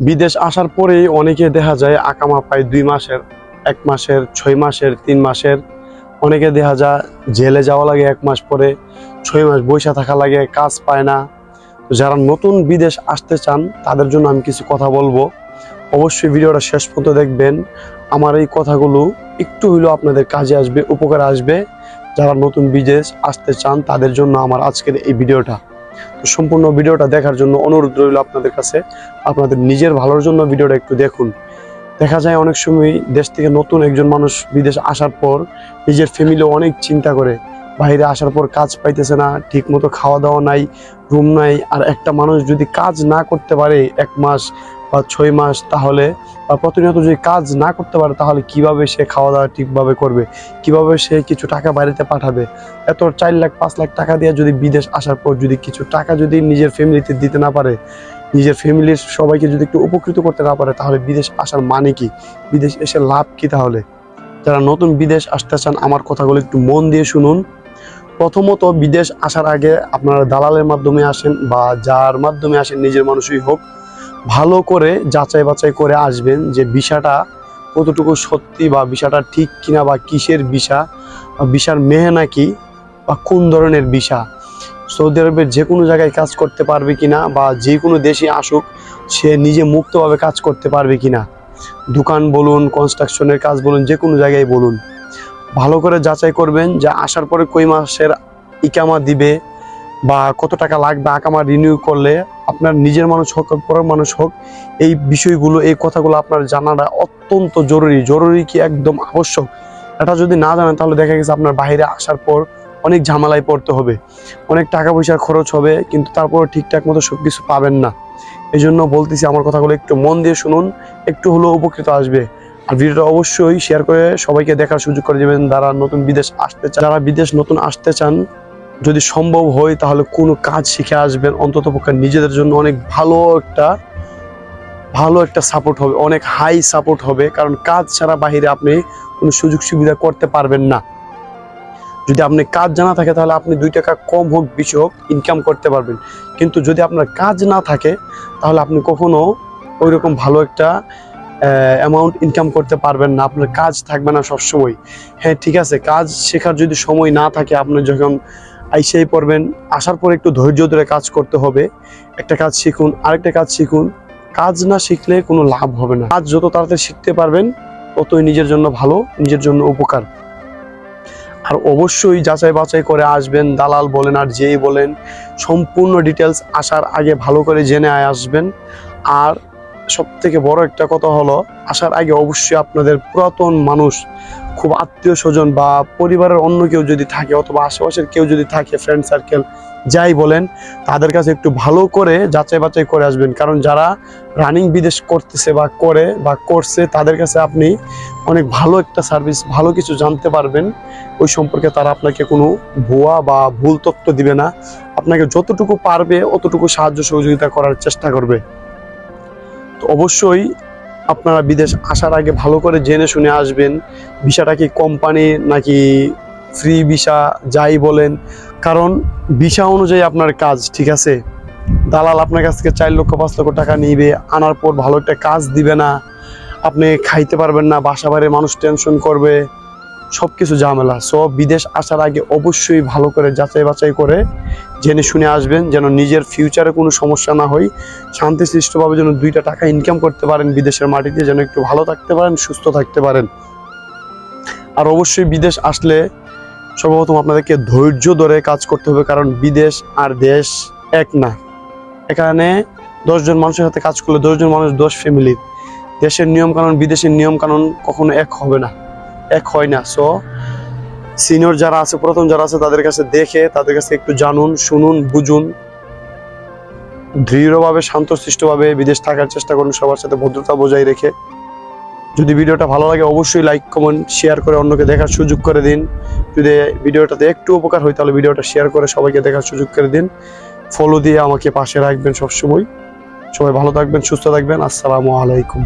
বিদেশ আসার পরেই অনেকে দেখা যায় আকামা পায় দুই মাসের, এক মাসের, ছয় মাসের, তিন মাসের। অনেকে দেখা যায় জেলে যাওয়া লাগে এক মাস পরে, ছয় মাস বৈশা থাকা লাগে, কাজ পায় না। যারা নতুন বিদেশ আসতে চান, তাদের জন্য আমি কিছু কথা বলব। অবশ্যই ভিডিওটা শেষ পর্যন্ত দেখবেন। আমার এই কথাগুলো একটু হইলেও আপনাদের কাজে আসবে, উপকার আসবে। যারা নতুন বিদেশ আসতে চান, তাদের জন্য আমার আজকের এই ভিডিওটা। তো সম্পূর্ণ ভিডিওটা দেখার জন্য অনুরোধ রইল আপনাদের কাছে। আপনাদের নিজের ভালোর জন্য ভিডিওটা একটু দেখুন। দেখা যায় অনেক সময় দেশ থেকে নতুন একজন মানুষ বিদেশ আসার পর নিজের ফ্যামিলি অনেক চিন্তা করে। বাইরে আসার পর কাজ পাইতেছে না ঠিক মতো খাওয়া দাওয়া নাই রুম নাই, আর একটা মানুষ যদি কাজ না করতে পারে এক মাস বা ছয় মাস তাহলে বা প্রতিনিয়ত যদি কাজ না করতে পারে, তাহলে কীভাবে সে খাওয়া দাওয়া ঠিকভাবে করবে? কীভাবে সে কিছু টাকা বাড়িতে পাঠাবে? এত চার লাখ, পাঁচ লাখ টাকা দিয়ে যদি বিদেশ আসার পর যদি কিছু টাকা যদি নিজের ফ্যামিলিতে দিতে না পারে, নিজের ফ্যামিলির সবাইকে যদি একটু উপকৃত করতে না পারে, তাহলে বিদেশ আসার মানে কি? বিদেশ এসে লাভ কি তাহলে? যারা নতুন বিদেশ আসতে চান, আমার কথাগুলো একটু মন দিয়ে শুনুন। প্রথমত বিদেশ আসার আগে আপনারা দালালের মাধ্যমে আসেন বা যার মাধ্যমে আসেন, নিজের মানুষই হোক ভালো করে যাচাই বাছাই করে আসবেন যে বিষাটা কতটুকু সত্যি বা বিষাটা ঠিক কিনা বা কিসের বিষা, বা বিষার মেহে কি, বা কোন ধরনের বিষা। সৌদি আরবের যে কোনো জায়গায় কাজ করতে পারবে কিনা বা যে কোনো দেশে আসুক, সে নিজে মুক্তভাবে কাজ করতে পারবে কিনা। দোকান বলুন কনস্ট্রাকশনের কাজ বলুন যে কোনো জায়গায় বলুন। ভালো করে যাচাই করবেন যে আসার পরে কই মাসের ইকামা দিবে বা কত টাকা লাগবে আকামা রিনিউ করলে আপনার নিজের মানুষ হোক, পরের মানুষ হোক, এই বিষয়গুলো, এই কথাগুলো আপনার জানাটা অত্যন্ত জরুরি। জরুরি কি একদম আবশ্যক? এটা যদি না জানেন, তাহলে দেখা গেছে আপনার বাইরে আসার পর অনেক ঝামেলায় পড়তে হবে। অনেক টাকা পয়সার খরচ হবে, কিন্তু তারপর ঠিকঠাক মতো সব কিছু পাবেন না। এই জন্য বলতেছি, আমার কথাগুলো একটু মন দিয়ে শুনুন, একটু হলেও উপকৃত আসবে। আর ভিডিওটা অবশ্যই শেয়ার করে সবাইকে দেখার সুযোগ করে দেবেন, যারা নতুন বিদেশ আসতে চান, যারা বিদেশ নতুন আসতে চান যদি সম্ভব হয়, তাহলে কোনো কাজ শিখে আসবেন। অন্তত পক্ষে নিজেদের জন্য অনেক ভালো একটা ভালো একটা সাপোর্ট হবে, অনেক হাই সাপোর্ট হবে। কারণ কাজ ছাড়া বাহিরে আপনি কোনো সুযোগ সুবিধা করতে পারবেন না। যদি আপনি কাজ জানা থাকে, তাহলে আপনি দুই টাকা কম হোক, বেশি হোক ইনকাম করতে পারবেন। কিন্তু যদি আপনার কাজ না থাকে, তাহলে আপনি কখনো ওই রকম ভালো একটা অ্যামাউন্ট ইনকাম করতে পারবেন না। আপনার কাজ থাকবে না সবসময়। হ্যাঁ ঠিক আছে, কাজ শেখার যদি সময় না থাকে, আপনি যখন আইসেই পড়বেন। আসার পর একটু ধৈর্য ধরে কাজ করতে হবে। একটা কাজ শিখুন, আরেকটা কাজ শিখুন। কাজ না শিখলে কোনো লাভ হবে না। কাজ যত তাড়াতাড়ি শিখতে পারবেন, ততই নিজের জন্য ভালো, নিজের জন্য উপকার। আর অবশ্যই যাচাই বাছাই করে আসবেন। দালাল বলেন আর যেই বলেন, সম্পূর্ণ ডিটেলস আসার আগে ভালো করে জেনে আসবেন। আর সব থেকে বড় একটা কথা হলো, আসার আগে অবশ্যই আপনাদের পুরাতন মানুষ, খুব আত্মীয় স্বজন বা পরিবারের অন্য কেউ যদি থাকে অথবা আশেপাশের কেউ যদি থাকে ফ্রেন্ড সার্কেল যাই বলেন, তাদের কাছে একটু ভালো করে যাচাই বাছাই করে আসবেন। কারণ যারা রানিং বিদেশ করতেছে বা করে বা করছে, তাদের কাছে আপনি অনেক ভালো একটা সার্ভিস ভালো কিছু জানতে পারবেন। ওই সম্পর্কে তারা আপনাকে কোনো ভুয়া বা ভুল তথ্য দিবে না। আপনাকে যতটুকু পারবে, অতটুকু সাহায্য সহযোগিতা করার চেষ্টা করবে। অবশ্যই আপনারা বিদেশ আসার আগে ভালো করে জেনে শুনে আসবেন। ভিসাটা কি কোম্পানি নাকি ফ্রি ভিসা, যাই বলেন। কারণ ভিসা অনুযায়ী আপনার কাজ, ঠিক আছে? দালাল আপনার কাছ থেকে চার লক্ষ, পাঁচ লক্ষ টাকা নিবে, আনার পর ভালো একটা কাজ দিবে না। আপনি খাইতে পারবেন না বাসা বাড়ির মানুষ টেনশন করবে। সব কিছু ঝামেলা। সব বিদেশ আসার আগে অবশ্যই ভালো করে যাচাই বাছাই করে জেনে শুনে আসবেন যেন নিজের ফিউচারে কোনো সমস্যা না হয়। শান্তিশিষ্টভাবে যেন দুইটা টাকা ইনকাম করতে পারেন বিদেশের মাটিতে, যেন একটু ভালো থাকতে পারেন, সুস্থ থাকতে পারেন। আর অবশ্যই বিদেশ আসলে সর্বপ্রথম আপনাদেরকে ধৈর্য ধরে কাজ করতে হবে, কারণ বিদেশ আর দেশ এক না। এখানে দশজন মানুষের সাথে কাজ করলে দশজন মানুষ দশ ফ্যামিলির দেশের নিয়ম কানুন বিদেশের নিয়ম কানুন কখনো এক হবে না। এক হয় না। সো সিনিয়র যারা আছে, প্রথম যারা আছে, তাদের কাছে দেখে, তাদের কাছে একটু জানুন, শুনুন, বুঝুন। দৃঢ়ভাবে, শান্তশিষ্টভাবে বিদেশ থাকার চেষ্টা করুন, সবার সাথে ভদ্রতা বজায় রেখে। যদি ভিডিওটা ভালো লাগে, অবশ্যই লাইক কমেন্ট শেয়ার করে অন্যকে দেখার সুযোগ করে দিন। যদি ভিডিওটাতে একটু উপকার হয়, তাহলে ভিডিওটা শেয়ার করে সবাইকে দেখার সুযোগ করে দিন। ফলো দিয়ে আমাকে পাশে রাখবেন সবসময়। সবাই ভালো থাকবেন, সুস্থ থাকবেন। আসসালামু আলাইকুম।